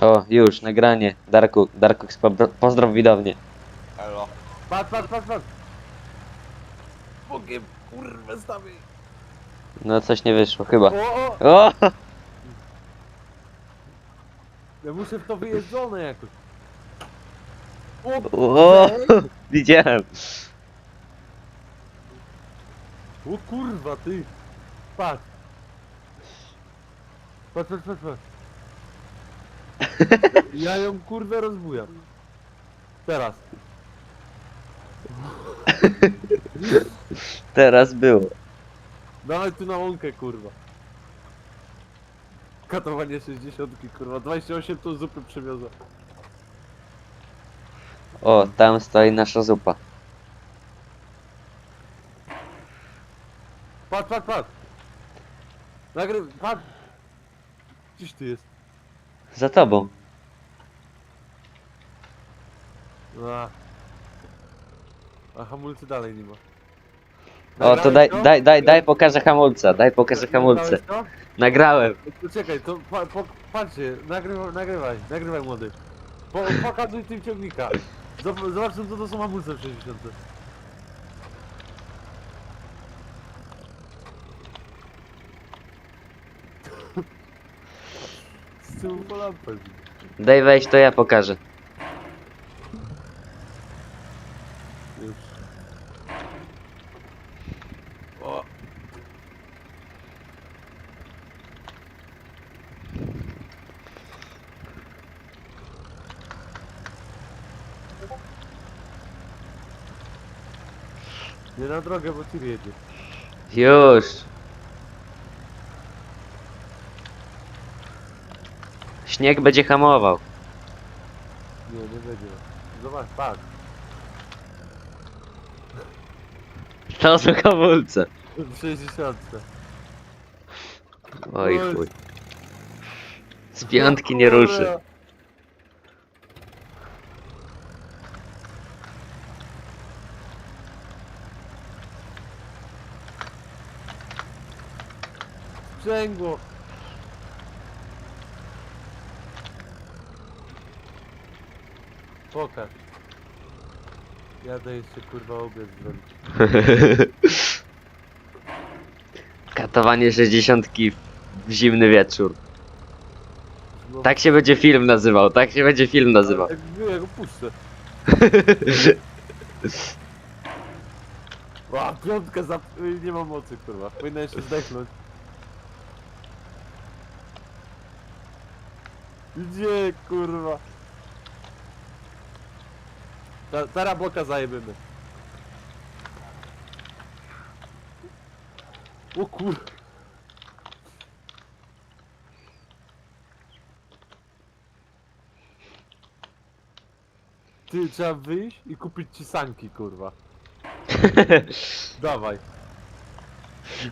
O, już, nagranie. Darku, Darku, spo- pozdrow widownię. Elo. Patrz, patrz, patrz, patrz. Bogiem, kurwa, stawię. No coś nie wyszło, chyba. O, o, O! ja muszę w to wyjeżdżone jakoś. O, O! Widziałem. o kurwa, ty. Patrz. Patrz, patrz, patrz, patrz. Ja ją kurwę rozbujam. Teraz. Teraz było. Dawaj tu na łąkę, kurwa. Katowanie 60, kurwa. 28 to zupy przywiozę. O, tam stoi nasza zupa. Patrz, patrz, patrz. Nagry... patrz. Gdzieś ty jest? Za tobą. A. A hamulcy dalej nie ma. O, to daj, daj, daj, daj pokażę hamulca, daj pokażę hamulce. Nagrałeś? Nagrałem. To Czekaj, to pa, po, patrzcie, nagrywaj, nagrywaj, nagrywaj młody. Po, pokazuj tym ciągnika. Zob- Zobaczmy co to są hamulce w 60. Z tyłu po lampę. Daj wejść, to ja pokażę. Już. O! Nie na drogę, bo ty jedzie. Już. Śnieg będzie hamował. Nie, nie będzie. Zobacz, patrz. To są hamulce. W 60. Oj chuj. Z piątki nie ruszy. Sprzęgło. Pokaż. Jadę jeszcze kurwa obiad zrobić. Katowanie 60 w zimny wieczór. No, Tak się będzie film nazywał, tak się będzie film nazywał. Jak nie, ja go puszczę. A, piątka za... y, nie ma mocy kurwa. Powinna jeszcze zdechnąć. Gdzie kurwa? Ta, teraz boka zajebiemy. O kur... Ty, trzeba wyjść i kupić ci sanki, kurwa. Dawaj,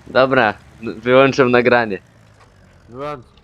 Dobra, wyłączam nagranie. wyłącz.